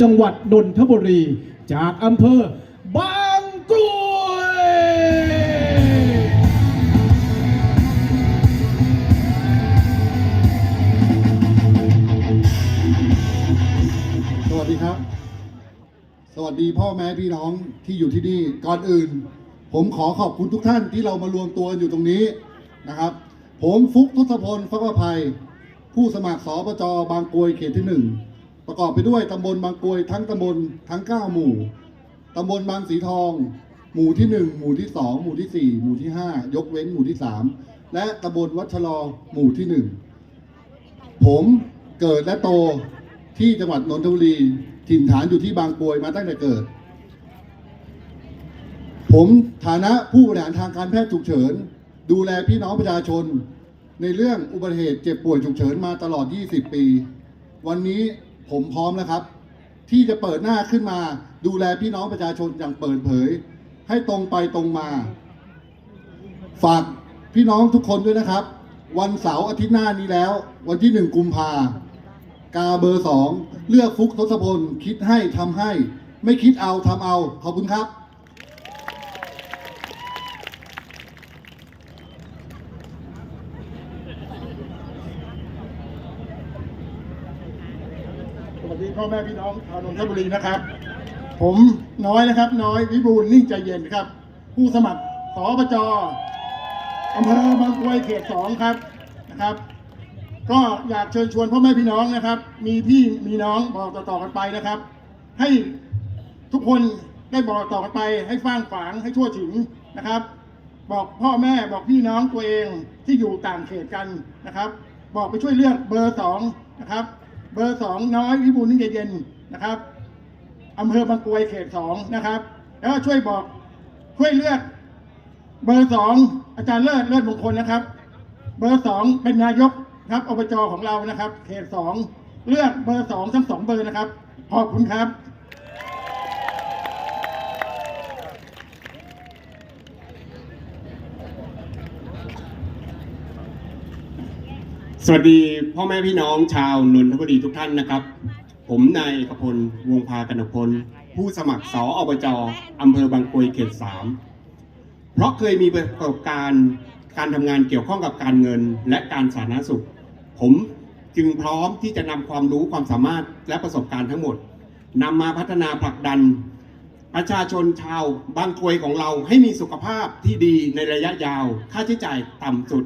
จังหวัดนนทบุรี จากอำเภอบางกรวยสวัสดีครับ สวัสดีพ่อแม่พี่น้องที่อยู่ที่นี่ ก่อนอื่น ผมขอขอบคุณทุกท่านที่เรามารวมตัวอยู่ตรงนี้นะครับ ผมฟุกทศพลฟักประภัย ผู้สมัครสปจบางกรวยเขตที่หนึ่ง ประกอบไปด้วยตำบลบางกรวยทั้งตำบลทั้ง 9 หมู่ตำบลบางสีทอง หมู่ที่ 1 หมู่ที่ 2 หมู่ที่ 4 หมู่ที่ 5 ยกเว้นหมู่ที่ 3 และตำบลวัชะลอหมู่ที่ 1 ผมเกิดและโตที่จังหวัดนนทบุรี ถิ่นฐานอยู่ที่บางกรวยมาตั้งแต่เกิด ผมฐานะผู้บริหารทางการแพทย์ฉุกเฉิน ดูแลพี่น้องประชาชน ในเรื่องอุบัติเหตุเจ็บป่วยฉุกเฉินมาตลอด 20 ปี วันนี้ ผมพร้อมแล้วครับ ที่จะเปิดหน้าขึ้นมา ดูแลพี่น้องประชาชนอย่างเปิดเผย ให้ตรงไปตรงมา ฝากพี่น้องทุกคนด้วยนะครับ วันเสาร์อาทิตย์หน้านี้แล้ว วันที่หนึ่งกุมภากาเบอร์สองเลือกฟุกทศพล คิดให้ทำให้ ไม่คิดเอาทำเอา ขอบคุณครับ วัสดีพ่อแม่พี่น้องชาวนนทบุรีนะครับ ผมน้อยนะครับ น้อยวิบูลนิ่งใจเย็นครับ ผู้สมัครสปจอำเภอบางกรวยเขตสองครับนะครับ ก็อยากเชิญชวนพ่อแม่พี่น้องนะครับ มีพี่มีน้องบอกต่อๆกันไปนะครับ ให้ทุกคนได้บอกต่อกันไป ให้ฟ้างฝางให้ทั่วถึงนะครับ บอกพ่อแม่บอกพี่น้องตัวเองที่อยู่ต่างเขตกันนะครับ บอกไปช่วยเลือกเบอร์สองนะครับ เบอร์สองน้อยวิบูลนิ่งเย็นนะครับอำเภอบางกรวยเขตสองนะครับ แล้วช่วยบอกช่วยเลือกเบอร์สองอาจารย์เลิศเลิศมงคลนะครับ เบอร์สองเป็นนายกครับอบจของเรานะครับ เขตสองเลือกเบอร์สองทั้งสองเบอร์นะครับ ขอบคุณครับ สวัสดีพ่อแม่พี่น้องชาวนนทบุรีทุกท่านนะครับ ผมนายเอกพลวงพากนพล ผู้สมัครสออบจอำเภอบางกรวยเขตสามเพราะเคยมีประสบการณ์การทำงานเกี่ยวข้องกับการเงินและการสาธารณสุข ผมจึงพร้อมที่จะนำความรู้ความสามารถและประสบการณ์ทั้งหมดนำมาพัฒนาผลักดัน ประชาชนชาวบางกรวยของเราให้มีสุขภาพที่ดีในระยะยาว ค่าใช้จ่ายต่ำสุด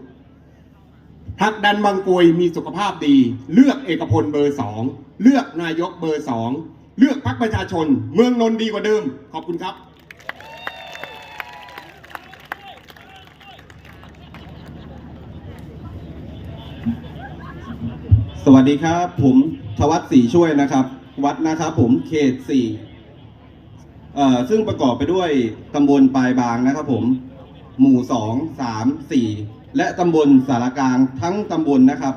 ผลักดันบางกรวยมีสุขภาพดี เลือกเอกพลเบอร์สองเลือกนายกเบอร์สองเลือกพรรคประชาชน เมืองนนท์ดีกว่าเดิม ขอบคุณครับสวัสดีครับ ผมทวัฒน์ศรีช่วยนะครับ วัดนะครับผมเขตสี่เอ่อซึ่งประกอบไปด้วยตำบลปลายบางนะครับผม หมู่สองสามสี่ และตำบลสารกลางทั้งตำบลนะครับ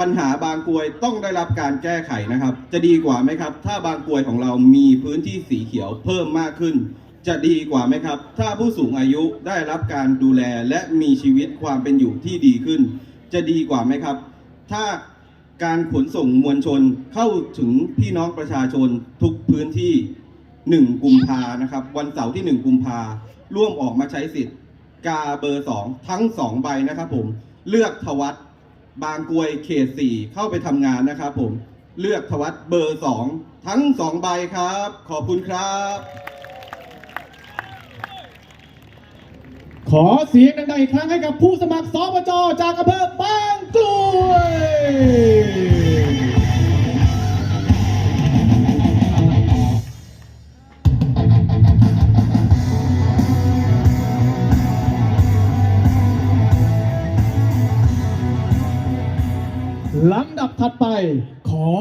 ปัญหาบางกรวยต้องได้รับการแก้ไขนะครับ จะดีกว่าไหมครับ ถ้าบางกรวยของเรามีพื้นที่สีเขียวเพิ่มมากขึ้น จะดีกว่าไหมครับ ถ้าผู้สูงอายุได้รับการดูแลและมีชีวิตความเป็นอยู่ที่ดีขึ้น จะดีกว่าไหมครับ ถ้าการขนส่งมวลชนเข้าถึงพี่น้องประชาชนทุกพื้นที่ 1 กุมภานะครับ วันเสาร์ที่ 1 กุมภาร่วมออกมาใช้สิทธิ์ กาเบอร์ 2 ทั้ง 2 ใบนะครับผมเลือกทวัตบางกรวยเขต4เข้าไปทำงานนะครับผมเลือกทวัตเบอร์ 2 ทั้ง 2 ใบครับ ขอบคุณครับ ขอเสียงดังๆอีกครั้งให้กับผู้สมัครสอปจจากอำเภอบางกรวย ถัดไป